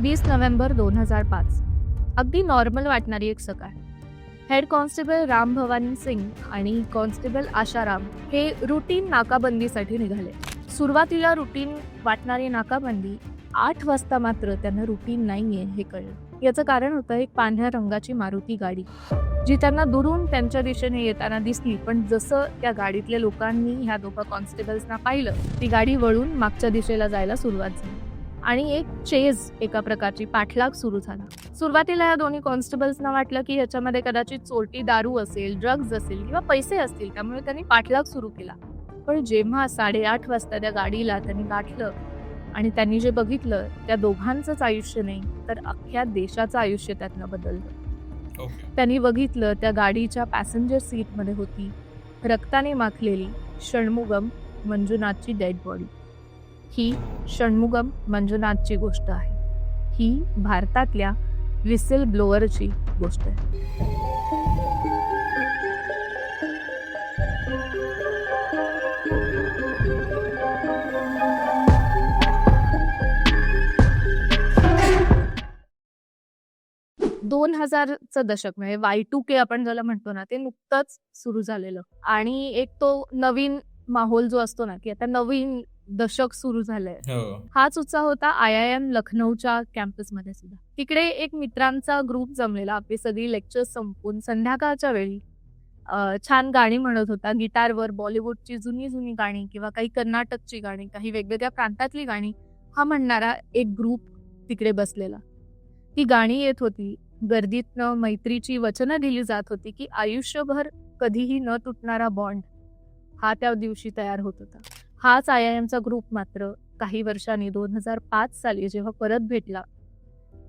वीस नोव्हेंबर दोन हजार पाच. अगदी नॉर्मल वाटणारी एक सकाळ. हेड कॉन्स्टेबल राम भवानी सिंग आणि कॉन्स्टेबल आशाराम हे रुटीन नाकाबंदीसाठी निघाले. सुरुवातीला रुटीन वाटणारी नाकाबंदी आठ वाजता मात्र त्यांना रुटीन नाहीये हे कळलं. याचं कारण होतं एक पांढऱ्या रंगाची मारुती गाडी जी त्यांना दुरून त्यांच्या दिशेने येताना दिसली. पण जसं त्या गाडीतल्या लोकांनी ह्या दोघा कॉन्स्टेबल्सना पाहिलं ती गाडी वळून मागच्या दिशेला जायला सुरुवात झाली. आणि एक चेज एका प्रकारची पाठलाग सुरू झाला. सुरुवातीला या दोन्ही कॉन्स्टेबल्सना वाटलं की ह्याच्यामध्ये कदाचित चोरटी दारू असेल ड्रग्ज असेल किंवा पैसे असतील त्यामुळे त्यांनी पाठलाग सुरू केला. पण जेव्हा साडेआठ वाजता त्या गाडीला त्यांनी गाठलं आणि त्यांनी जे बघितलं त्या दोघांचंच आयुष्य नाही तर अख्ख्या देशाचं आयुष्य त्यातनं बदललं. ओके. त्यांनी बघितलं त्या गाडीच्या पॅसेंजर सीटमध्ये होती रक्ताने माखलेली षण्मुगम मंजुनाथची डेड बॉडी. ही षण्मुगम मंजुनाथची गोष्ट आहे. ही भारतातल्या विसिल ब्लोअरची गोष्ट आहे. दोन हजारचं दशक म्हणजे वाय टू के आपण ज्याला म्हणतो ना ते नुकतंच सुरू झालेलं. आणि एक तो नवीन माहोल जो असतो ना की आता नवीन दशक सुरू झालंय. हो. हाच उत्साह होता आय आय एम लखनौच्या कॅम्पसमध्ये सुद्धा. तिकडे एक मित्रांचा ग्रुप जमलेला. आपली सगळी लेक्चर संपून संध्याकाळच्या वेळी छान गाणी म्हणत होता. गिटारवर बॉलिवूडची जुनी जुनी गाणी किंवा काही कर्नाटकची गाणी काही वेगवेगळ्या प्रांतातली गाणी हा म्हणणारा एक ग्रुप तिकडे बसलेला. ती गाणी येत होती. गर्दीतनं मैत्रीची वचनं दिली जात होती की आयुष्यभर कधीही न तुटणारा बॉन्ड हा त्या दिवशी तयार होत होता. हाच आय आय एमचा ग्रुप मात्र काही वर्षांनी दोन हजार पाच साली जेव्हा परत भेटला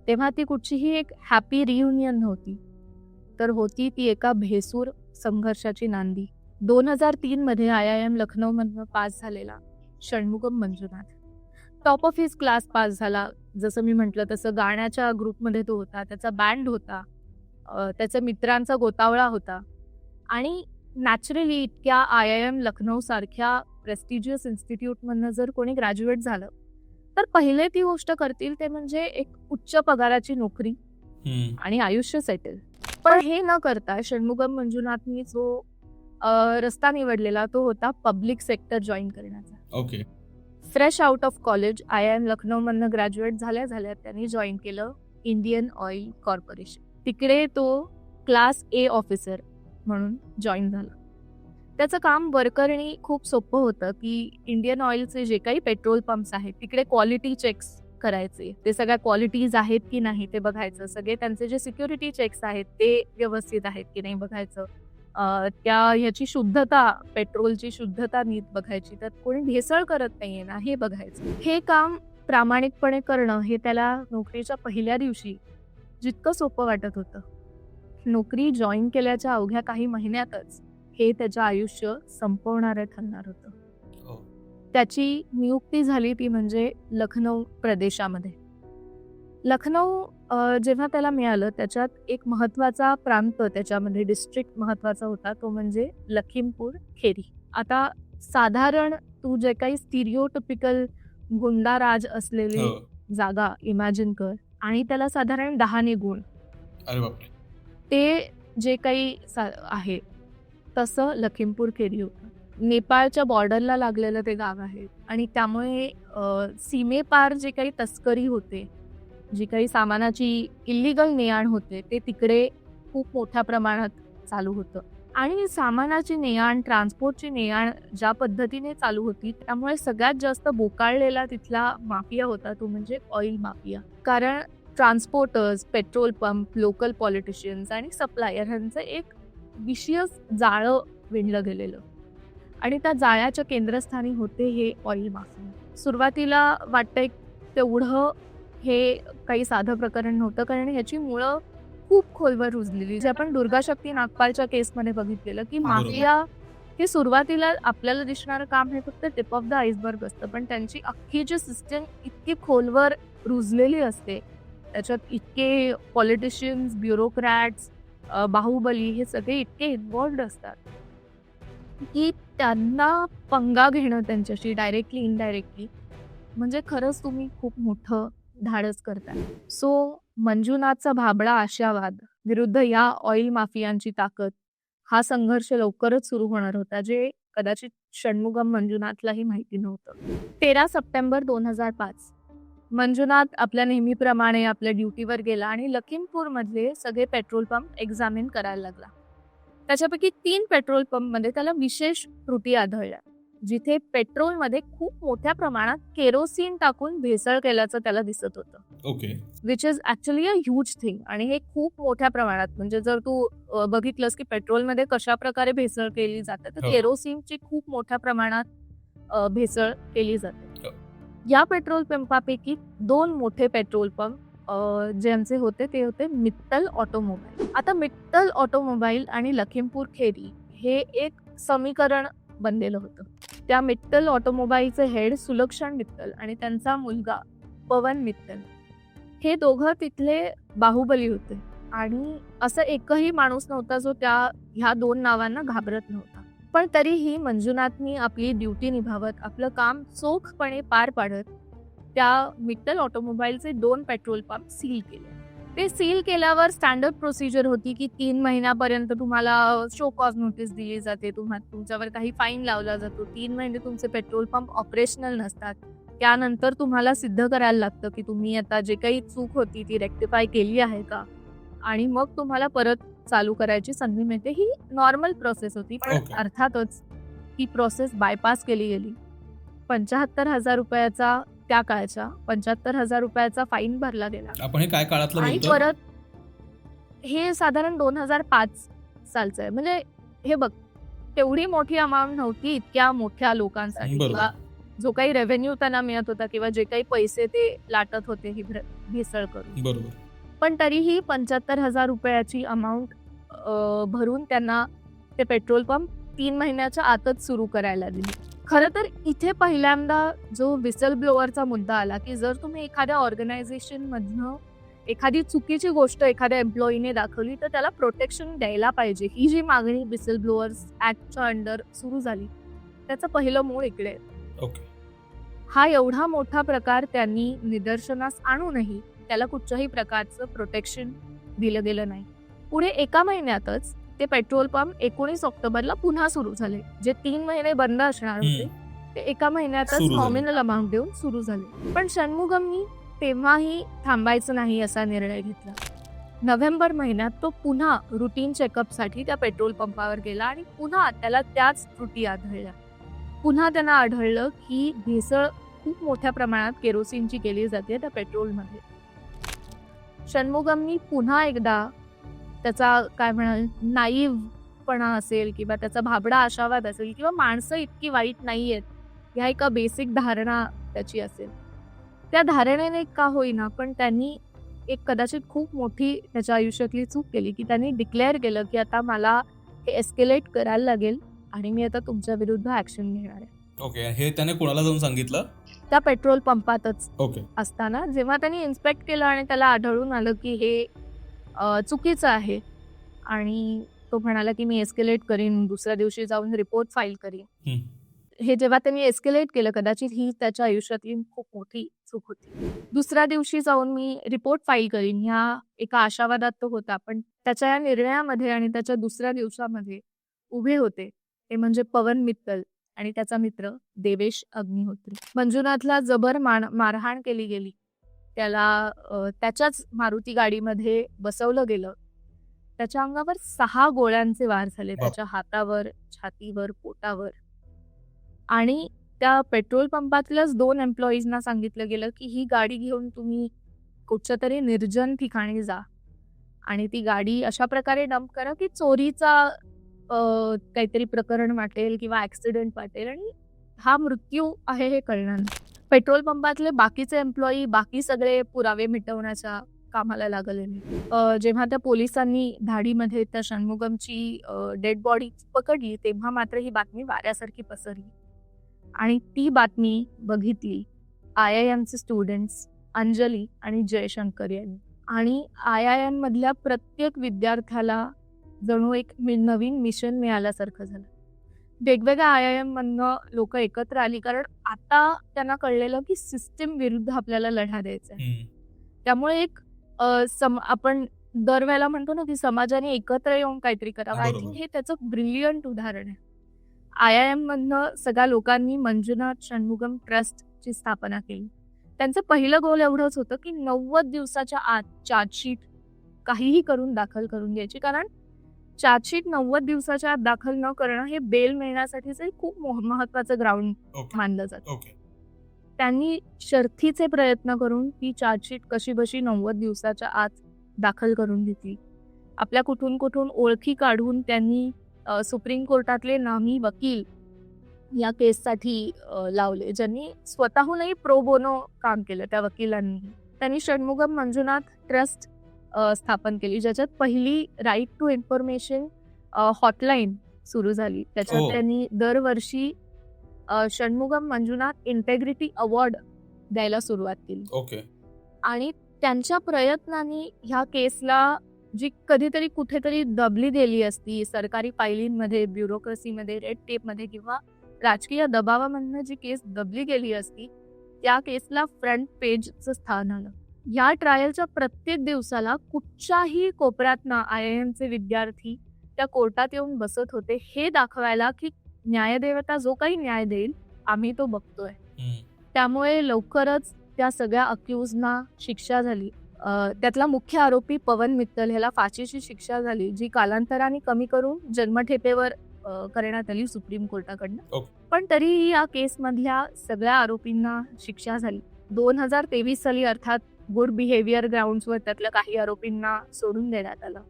तेव्हा ती कुठचीही एक हॅपी रियुनियन नव्हती. तर होती ती एका भेसूर संघर्षाची नांदी. दोन हजार तीन मध्ये आय आय एम लखनौमधनं पास झालेला Shanmugam Manjunath. Top of his class pass झाला. जसं मी म्हटलं तसं गाण्याच्या ग्रुपमध्ये तो होता त्याचा बँड होता अं, त्याच्या मित्रांचा गोतावळा होता. आणि नॅचरली इतक्या आय आय एम लखनौ सारख्या प्रेस्टिजियस इन्स्टिट्यूटमधनं जर कोणी ग्रॅज्युएट झालं तर पहिले ती गोष्ट करतील ते म्हणजे एक उच्च पगाराची नोकरी. आणि आयुष्य सेटल पण हे न करता षण्मुगम मंजुनाथनी जो रस्ता निवडलेला तो होता पब्लिक सेक्टर जॉईन करण्याचा. Okay fresh out of college I I M लखनौमधनं graduate झाल्या झाल्या त्यांनी जॉईन केलं इंडियन ऑइल कॉर्पोरेशन तिकडे तो क्लास ए ऑफिसर म्हणून जॉईन झाला. त्याचं काम वर्करणी खूप सोपं होतं की इंडियन ऑइलचे जे काही पेट्रोल पंप्स आहेत तिकडे क्वालिटी चेक्स करायचे. ते सगळ्या क्वालिटीज आहेत की नाही ते बघायचं. सगळे त्यांचे जे सिक्युरिटी चेक्स आहेत ते व्यवस्थित आहेत की नाही बघायचं. त्या ह्याची शुद्धता पेट्रोलची शुद्धता नीट बघायची. तर कोणी भेसळ करत नाहीये ना हे बघायचं. हे काम प्रामाणिकपणे करणं हे त्याला नोकरीच्या पहिल्या दिवशी जितकं सोपं वाटत होतं. नोकरी जॉईन केल्याच्या अवघ्या काही महिन्यातच हे त्याचं आयुष्य संपवणारं ठरणार होतं. हो. त्याची नियुक्ती झाली ती म्हणजे लखनौ प्रदेशामध्ये. लखनौ जेव्हा त्याला मिळालं त्याच्यात एक महत्त्वाचा प्रांत त्याच्यामध्ये डिस्ट्रिक्ट महत्त्वाचा होता तो म्हणजे लखीमपूर खेरी. आता साधारण तू जे काही स्टिरिओटिपिकल गुंडाराज असलेली हो. जागा इमॅजिन कर आणि त्याला साधारण दहाने गुण. ते जे काही आहे तसं लखीमपूर खेरी होतं. नेपाळच्या बॉर्डरला लागलेलं ते गाव आहे. आणि त्यामुळे सीमेपार जे काही तस्करी होते जी काही सामानाची इल्लिगल ने आण होते ते तिकडे खूप मोठ्या प्रमाणात चालू होतं. आणि सामानाची ने आण ट्रान्सपोर्टची ने आण ज्या पद्धतीने चालू होती त्यामुळे सगळ्यात जास्त बोकाळलेला तिथला माफिया होता तो म्हणजे ऑइल माफिया. कारण transporters petrol pump local politicians आणि सप्लायर ह्यांचं एक विशियस जाळं विणलं गेलेलं. आणि त्या जाळ्याच्या केंद्रस्थानी होते हे ऑइल माफिया सुरुवातीला वाटतंय तेवढं हे काही साधं प्रकरण नव्हतं कारण ह्याची मुळं खूप खोलवर रुजलेली. जे आपण दुर्गा शक्ती नागपालच्या केसमध्ये बघितलेलं की. माफिया हे सुरुवातीला आपल्याला दिसणारं काम हे फक्त टिप ऑफ द आईसबर्ग असतं. पण त्यांची अख्खी जी सिस्टम इतकी खोलवर रुजलेली असते. त्याच्यात इतके पॉलिटिशियन्स ब्युरोक्रॅट्स बाहुबली हे सगळे इतके इन्वॉल्ड असतात. की त्यांना पंगा घेणं त्यांच्याशी डायरेक्टली इनडायरेक्टली म्हणजे खरंच तुम्ही खूप मोठं धाडस करता सो मंजुनाथचा भाबडा आशावाद विरुद्ध या ऑइल माफियांची ताकद हा संघर्ष लवकरच सुरू होणार होता जे कदाचित षण्मुगम मंजुनाथलाही माहिती नव्हतं. तेरा सप्टेंबर दोन हजार पाच. मंजुनाथ आपल्या नेहमीप्रमाणे आपल्या ड्युटीवर गेला आणि लखीमपूर मधले सगळे पेट्रोल पंप एक्झामिन करायला लागला त्याच्यापैकी तीन पेट्रोल पंपमध्ये त्याला विशेष त्रुटी आढळल्या जिथे पेट्रोलमध्ये खूप मोठ्या प्रमाणात केरोसिन टाकून भेसळ केल्याचं त्याला दिसत होतं okay which is actually a huge thing आणि हे खूप मोठ्या प्रमाणात म्हणजे जर तू बघितलंस की पेट्रोलमध्ये कशा प्रकारे भेसळ केली जाते तर हो. केरोसिनची खूप मोठ्या प्रमाणात भेसळ केली जाते. या पेट्रोल पंपापैकी दोन मोठे पेट्रोल पंप जे ज्यांचे होते ते होते मित्तल ऑटोमोबाईल. आता मित्तल ऑटोमोबाईल आणि लखीमपूर खेरी हे एक समीकरण बनलेलं होतं. त्या मित्तल ऑटोमोबाईलचे हेड सुलक्षण मित्तल आणि त्यांचा मुलगा पवन मित्तल. हे दोघं तिथले बाहुबली होते आणि असं एकही माणूस नव्हता जो त्या ह्या दोन नावांना घाबरत नव्हता. पण तरीही मंजुनाथनी आपली ड्युटी निभावत आपलं काम चोखपणे पार पाडत त्या मित्तल ऑटोमोबाईलचे दोन पेट्रोल पंप सील केले. ते सील केल्यावर स्टँडर्ड प्रोसिजर होती की तीन महिन्यापर्यंत तुम्हाला शो कॉज नोटीस दिली जाते तुम्हा तुमच्यावर काही फाईन लावला जातो. तीन महिने तुमचे पेट्रोल पंप ऑपरेशनल नसतात. त्यानंतर तुम्हाला सिद्ध करायला लागतं की तुम्ही आता जे काही चूक होती ती रेक्टिफाय केली आहे का? आणि मग तुम्हाला परत चालू करायची संधी मिळते. ही नॉर्मल प्रोसेस होती. पण Okay. अर्थातच ही प्रोसेस बायपास केली गेली. पंच्याहत्तर हजार रुपयाचा त्या काळच्या पंच्याहत्तर हजार रुपयाचा फाईन भरला गेला. आपण हे काय काळातलं आणि परत हे साधारण दोन हजार पाच सालचं आहे. म्हणजे हे बघ तेवढी मोठी अमाऊंट नव्हती इतक्या मोठ्या लोकांसाठी. किंवा जो काही रेव्हेन्यू त्यांना मिळत होता किंवा जे काही पैसे ते लाटत होते ही भेसळ करून. बरोबर. पण तरीही पंच्याहत्तर हजार रुपयाची अमाऊंट भरून त्यांना ते पेट्रोल पंप तीन महिन्याच्या आतच सुरू करायला दिली. खरं तर इथे पहिल्यांदा जो विसल ब्लोअरचा मुद्दा आला की जर तुम्ही एखाद्या ऑर्गनायझेशन मधनं एखादी चुकीची गोष्ट एखाद्या एम्प्लॉईने दाखवली तर त्याला प्रोटेक्शन द्यायला पाहिजे. ही जी मागणी विसल ब्लोअर्स ऍक्टच्या अंडर सुरू झाली त्याचं पहिलं मूळ इकडे आहे. ओके हा एवढा मोठा प्रकार त्यांनी निदर्शनास आणूनही त्याला कुठच्याही प्रकारचं प्रोटेक्शन दिलं गेलं नाही. पुढे एका महिन्यातच ते पेट्रोल पंप एकोणीस ऑक्टोबरला पुन्हा सुरू झाले. जे तीन महिने बंद असणार होते ते एका महिन्यातच. नॉमिनल अमाऊंट देऊन सुरू झाले. पण षण्मुगमनी तेव्हाही थांबायचं नाही असा निर्णय घेतला. नोव्हेंबर महिन्यात तो पुन्हा रुटीन चेकअपसाठी त्या पेट्रोल पंपावर गेला आणि पुन्हा त्याला त्याच त्रुटी आढळल्या. पुन्हा त्यांना आढळलं की भेसळ खूप मोठ्या प्रमाणात केरोसिनची केली जाते त्या पेट्रोलमध्ये. षण्मुगमनी पुन्हा एकदा त्याचा काय म्हणाल नाईवपणा असेल किंवा त्याचा भाबडा आशावाद असेल किंवा माणसं इतकी वाईट नाही आहेत ह्या एका बेसिक धारणा त्याची असेल. त्या धारणेने का होईना पण त्यांनी एक कदाचित खूप मोठी त्याच्या आयुष्यातली चूक केली की त्यांनी डिक्लेअर केलं की आता मला हे एस्केलेट करायला लागेल आणि मी आता तुमच्या विरुद्ध ऍक्शन घेणार आहे. ओके हे त्याने कोणाला जाऊन सांगितलं? त्या पेट्रोल पंपातच ओके असताना जेव्हा त्यांनी इन्स्पेक्ट केलं आणि त्याला आढळून आलं की हे चुकीचं आहे. आणि तो म्हणाला की मी एस्केलेट करीन दुसऱ्या दिवशी जाऊन रिपोर्ट फाईल करीन. हे. जेव्हा त्यांनी एस्केलेट केलं कदाचित ही त्याच्या आयुष्यातली खूप मोठी चूक होती. दुसऱ्या दिवशी जाऊन मी रिपोर्ट फाईल करीन ह्या एका आशावादात तो होता. पण त्याच्या या निर्णयामध्ये आणि त्याच्या दुसऱ्या दिवसामध्ये उभे होते. ते म्हणजे पवन मित्तल आणि त्याचा मित्र देवेश अग्निहोत्री. मंजुनाथला जबर मारहाण केली गेली. त्याला त्याच्याच मारुती गाडीमध्ये बसवलं गेलं त्याच्या अंगावर सहा गोळ्यांचे वार झाले. त्याच्या हातावर छातीवर पोटावर आणि त्या पेट्रोल पंपातल्याच दोन एम्प्लॉईजना सांगितलं गेलं की ही गाडी घेऊन तुम्ही कुठच्या तरी निर्जन ठिकाणी जा आणि ती गाडी अशा प्रकारे डंप करा की चोरीचा काहीतरी प्रकरण वाटेल किंवा ऍक्सिडेंट वाटेल आणि हा मृत्यू आहे हे कळणार नाही. पेट्रोल पंपातले बाकीचे एम्प्लॉई बाकी सगळे पुरावे मिटवण्याच्या कामाला लागलेले. जेव्हा त्या पोलिसांनी धाडीमध्ये त्या षण्मुगमची डेड बॉडी पकडली तेव्हा मात्र ही बातमी वाऱ्यासारखी पसरली. आणि ती बातमी बघितली आय आय एमचे स्टुडंट्स अंजली आणि जयशंकर यांनी. आणि आय आय एम मधल्या प्रत्येक विद्यार्थ्याला जणू एक नवीन मिशन मिळाल्यासारखं झालं. वेगवेगळ्या आय आय एम मधनं लोक एकत्र आली. कारण आता त्यांना कळलेलं की सिस्टीम विरुद्ध आपल्याला लढा द्यायचा आहे. त्यामुळे एक सम आपण दरवेळेला म्हणतो ना की समाजाने एकत्र येऊन काहीतरी करावं. आय. थिंक हे त्याचं ब्रिलियंट उदाहरण आहे. आय आय एम मधनं सगळ्या लोकांनी मंजुनाथ षण्मुगम ट्रस्टची स्थापना केली. त्यांचं पहिलं गोल एवढंच होतं की नव्वद दिवसाच्या आत चार्जशीट काहीही करून दाखल करून घ्यायची. कारण चार्जशीट नव्वद दिवसाच्या आत दाखल न करणं हे बेल मिळण्यासाठीचं खूप मोह- महत्वाचं ग्राउंड मानलं जातं. त्यांनी शर्थीचे प्रयत्न करून ती चार्जशीट कशी बशी नव्वद दिवसाच्या आत दाखल करून घेतली. आपल्या कुठून कुठून ओळखी काढून त्यांनी सुप्रीम कोर्टातले नामी वकील या केससाठी लावले. ज्यांनी स्वतःहूनही प्रो बोनो काम केलं त्या वकिलांनी. त्यांनी षण्मुगम मंजुनाथ ट्रस्ट स्थापन केली ज्याच्यात पहिली राईट टू इन्फॉर्मेशन हॉटलाईन सुरू झाली. त्याच्यात ओ. त्यांनी दरवर्षी षण्मुगम मंजुनाथ इंटेग्रिटी अवॉर्ड द्यायला सुरुवात केली. ओके. आणि त्यांच्या प्रयत्नांनी ह्या केसला जी कधीतरी कुठेतरी दबली गेली असती सरकारी फायलींमध्ये ब्युरोक्रेसीमध्ये रेड टेपमध्ये किंवा राजकीय दबावामधनं जी केस दबली गेली असती त्या केसला फ्रंट पेजचं स्थान आलं. या ट्रायलच्या प्रत्येक दिवसाला कुठच्याही कोपऱ्यातनं आय आय एमचे विद्यार्थी त्या कोर्टात येऊन बसत होते हे दाखवायला की न्यायदेवता जो काही न्याय देईल आम्ही तो बघतोय. त्यामुळे लवकरच त्या सगळ्या अक्यूजना शिक्षा झाली त्यातला मुख्य आरोपी पवन मित्तल ह्याला फाशीची शिक्षा झाली जी कालांतराने कमी करून जन्मठेपेवर करण्यात आली सुप्रीम कोर्टाकडनं. पण तरीही या केसमधल्या सगळ्या आरोपींना शिक्षा झाली दोन हजार तेवीस साली अर्थात गुड बिहेवियर ग्राउंड्सवर त्यातल्या काही आरोपींना सोडून देण्यात आलं.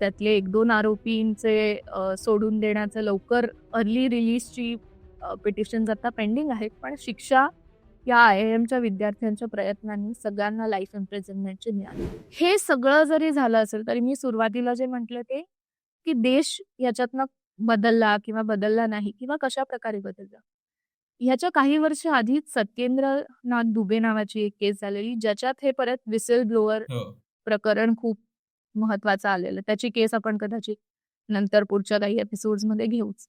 त्यातले एक दोन आरोपींचे सोडून देण्याचं लवकर अर्ली रिलीजची पिटिशन्स आता पेंडिंग आहेत. पण शिक्षा या आय आय एमच्या विद्यार्थ्यांच्या प्रयत्नांनी सगळ्यांना लाईफ इम्प्रिझनमेंटची मिळाली. हे सगळं जरी झालं असेल तरी मी सुरुवातीला जे म्हटलं ते की देश याच्यातनं बदलला किंवा बदलला नाही किंवा कशा प्रकारे बदलला? ह्याच्या काही वर्ष आधीच सत्येंद्रनाथ दुबे नावाची एक केस झालेली ज्याच्यात हे परत विसेल ब्लोअर हो. प्रकरण खूप महत्वाचं आलेलं त्याची केस आपण कदाचित नंतर पुढच्या काही एपिसोड्समध्ये घेऊच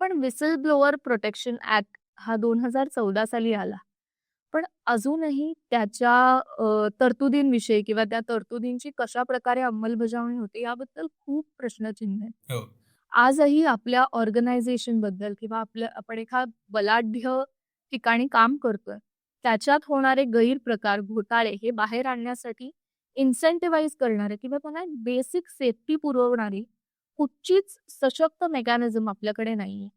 पण विसल ब्लोअर प्रोटेक्शन ऍक्ट हा दोन हजार चौदा साली आला पण अजूनही त्याच्या तरतुदींविषयी किंवा त्या तरतुदींची कशा प्रकारे अंमलबजावणी होते याबद्दल खूप प्रश्नचिन्ह आहे हो. आजही आपल्या ऑर्गनायझेशनबद्दल किंवा आपल्या आपण एका बलाढ्य ठिकाणी काम करतोय त्याच्यात होणारे गैरप्रकार घोटाळे हे बाहेर आणण्यासाठी इन्सेंटिवाइज करणारे किंवा त्यांना बेसिक सेफ्टी पुरवणारी कुठचीच सशक्त मेकॅनिझम आपल्याकडे नाहीये.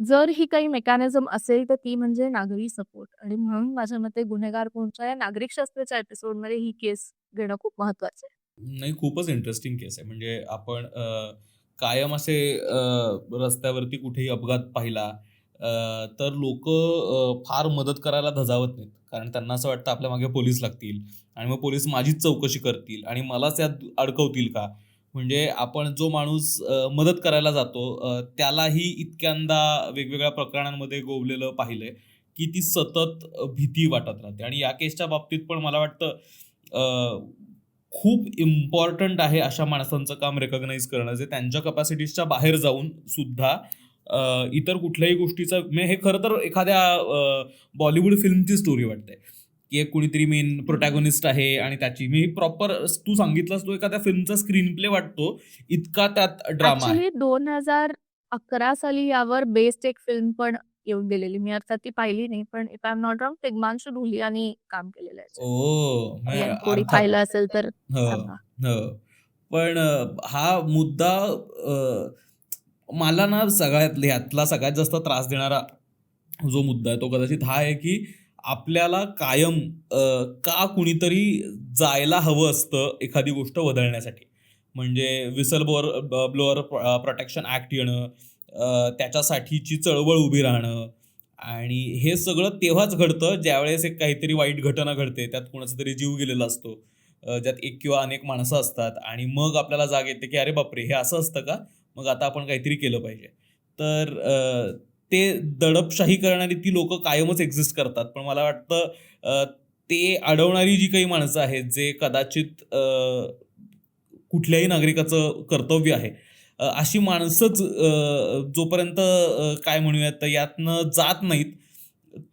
जर ही काही मेकॅनिझम असेल तर ती म्हणजे नागरी सपोर्ट आणि म्हणून माझ्या मते गुन्हेगार कोणच्या या नागरिक शास्त्राच्या एपिसोडमध्ये ही केस घेणं खूप महत्वाचं आहे. नाही खूपच इंटरेस्टिंग केस आहे. म्हणजे आपण कायम असे रस्त्यावरती कुठेही अपघात पाहिला तर लोक फार मदत करायला धजावत नाहीत. कारण त्यांना असं वाटतं आपल्या मागे पोलीस लागतील आणि मग पोलीस माझीच चौकशी करतील आणि मलाच यात अडकवतील का? म्हणजे आपण जो माणूस मदत करायला जातो त्यालाही इतक्यांदा वेगवेगळ्या प्रकरणांमध्ये गोवलेलं पाहिलंय की ती सतत भीती वाटत राहते. आणि या केसच्या बाबतीत पण मला वाटतं खूप इम्पॉर्टंट आहे अशा माणसांचं काम रेकग्नाईज करणं. जे त्यांच्या कपॅसिटीजच्या बाहेर जाऊन सुद्धा इतर कुठल्याही गोष्टीचं म्हणजे हे खरं तर एखाद्या बॉलिवूड फिल्मची स्टोरी वाटते. की एक कुणीतरी मेन प्रोटॅगोनिस्ट आहे आणि त्याची मी प्रॉपर तू सांगितलंस तो एखाद्या फिल्मचा स्क्रीन प्ले वाटतो इतका त्यात ड्रामा आहे. दोन हजार अकरा साली यावर बेस्ड एक फिल्म पण येऊन गेलेली मी अर्थात ती पाहिली नाही पण if I'm not wrong Tigmanshu धुलियानी काम केलेलं आहे म्हणजे याच्यात. कोणी अर्थात. पाहिलं असेल तर हो सांगा हो पण अ, हा मुद्दा अ, मला ना सगळ्यात ह्यातला सगळ्यात जास्त त्रास देणारा जो मुद्दा आहे तो कदाचित हा आहे की आपल्याला कायम अ, का कुणीतरी जायला हवं असतं एखादी गोष्ट बदलण्यासाठी म्हणजे whistle blower blower protection act येणं त्याच्यासाठीची चळवळ उभी राहणं. आणि हे सगळं तेव्हाच घडतं ज्यावेळेस एक काहीतरी वाईट घटना घडते त्यात कोणाचा तरी जीव गेलेला असतो. ज्यात एक किंवा अनेक माणसं असतात आणि मग आपल्याला जाग येते की अरे बापरे हे असं असतं का? मग आता आपण काहीतरी केलं पाहिजे. तर ते दडपशाही करणारी ती लोक कायमच एक्झिस्ट करतात. पण मला वाटतं ते अडवणारी जी काही माणसं आहेत जे कदाचित कुठल्याही नागरिकाचं कर्तव्य आहे अशी माणसंच जोपर्यंत काय म्हणूयात यातनं जात नाहीत,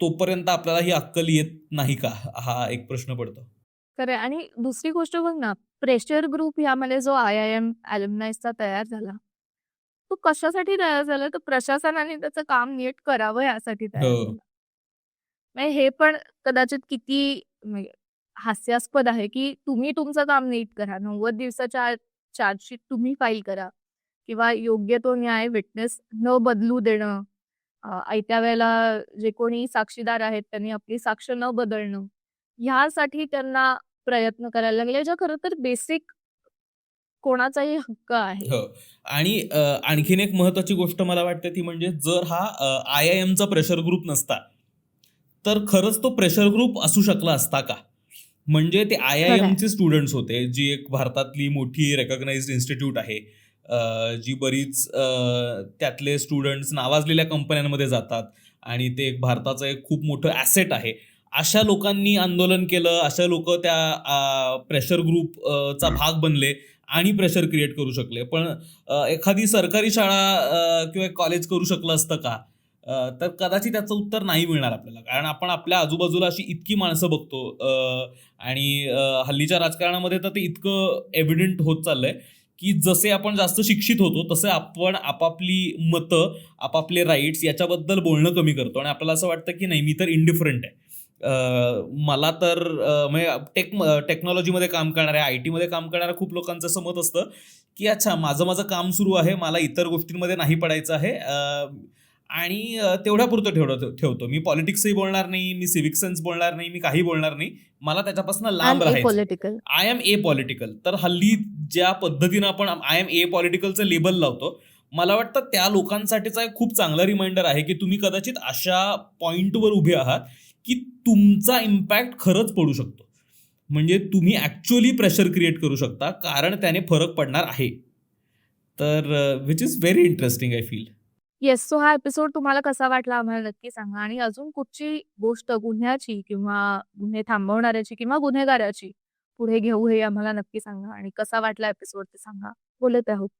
तोपर्यंत आपल्याला ही अक्कल येत नाही का? हा एक प्रश्न पडतो. खरं आणि दुसरी गोष्ट बघ ना, प्रेशर ग्रुप यामध्ये जो आय-आय-एम अल्युमनायचा तयार झाला, तो कशासाठी तयार झाला? तर प्रशासनाने त्याचं काम नीट करावं यासाठी तयार हो. झाला. हे पण कदाचित किती म्हणजे हास्यास्पद आहे, की तुम्ही तुमचं काम नीट करा. 90 दिवसाच्या चार्जशीट तुम्ही फाईल करा किंवा योग्य तो न्याय विटनेस न बदलू देणं, आयत्या वेळेला जे कोणी साक्षीदार आहेत त्यांनी आपली साक्ष न बदलणं, ह्यासाठी त्यांना प्रयत्न करायला लागले, ज्या खरं तर बेसिक कोणाचाही हक्क आहे. हो. आणि आणखीन एक महत्त्वाची गोष्ट मला वाटते ती म्हणजे जर हा अ, आय-आय-एमचा प्रेशर ग्रुप नसता, तर खरंच तो प्रेशर ग्रुप असू शकला असता का? म्हणजे ते खरं आहे. आय-आय-एमचे स्टुडंट्स होते, जी एक भारतातली मोठी रिकॉग्नाइज्ड इन्स्टिट्यूट आहे. जी बरीच त्यातले स्टुडंट्स नावाजलेल्या कंपन्यांमध्ये जातात आणि ते एक भारताचं एक खूप मोठं ॲसेट आहे. अशा लोकांनी आंदोलन केलं, अशा लोकं त्या प्रेशर ग्रुप अ, चा भाग बनले आणि प्रेशर क्रिएट करू शकले. पण एखादी सरकारी शाळा किंवा कॉलेज करू शकलं असतं का? तर कदाचित त्याचं उत्तर नाही मिळणार आपल्याला. कारण आपण आपल्या आजूबाजूला अशी इतकी माणसं बघतो आणि हल्लीच्या राजकारणामध्ये तर ते इतकं एव्हिडंट होत चाललंय, की जसे आपण जास्त शिक्षित होतो, तसं आपण आपापली मतं, आपापले राईट्स याच्याबद्दल बोलणं कमी करतो आणि आपल्याला असं वाटतं, की नाही मी तर इंडिफरंट आहे. मला तर म्हणजे टेक टेक्नॉलॉजीमध्ये काम करणाऱ्या, आय-टीमध्ये काम करणाऱ्या खूप लोकांचं असं मत असतं, की अच्छा माझं माझं काम सुरू आहे, मला इतर गोष्टींमध्ये नाही पडायचं आहे आणि अ, तेवढ्यापुरतं ठेवलं ठेवतो. मी पॉलिटिक्सही बोलणार नाही, मी सिव्हिक सेन्स बोलणार नाही, मी काही बोलणार नाही. मला त्याच्यापासून लांब राहायचं. I'm apolitical. तर हल्ली ज्या पद्धतीनं आपण आय एम एपॉलिटिकलचं लेबल लावतो, मला वाटतं त्या लोकांसाठीचा एक खूप चांगला रिमाइंडर आहे, की तुम्ही कदाचित अशा पॉइंटवर उभे आहात, की तुमचा इम्पॅक्ट खरंच पडू शकतो. म्हणजे तुम्ही ॲक्चुअली प्रेशर क्रिएट करू शकता, कारण त्याने फरक पडणार आहे. तर a, which is very interesting I feel. Yes. So हा एपिसोड तुम्हाला कसा वाटला आम्हाला नक्की सांगा आणि अजून कुठची गोष्ट गुन्ह्याची किंवा गुन्हे थांबवणाऱ्याची किंवा गुन्हेगाराची पुढे घेऊ हे आम्हाला नक्की सांगा आणि कसा वाटला एपिसोड ते सांगा. बोलत आहोत.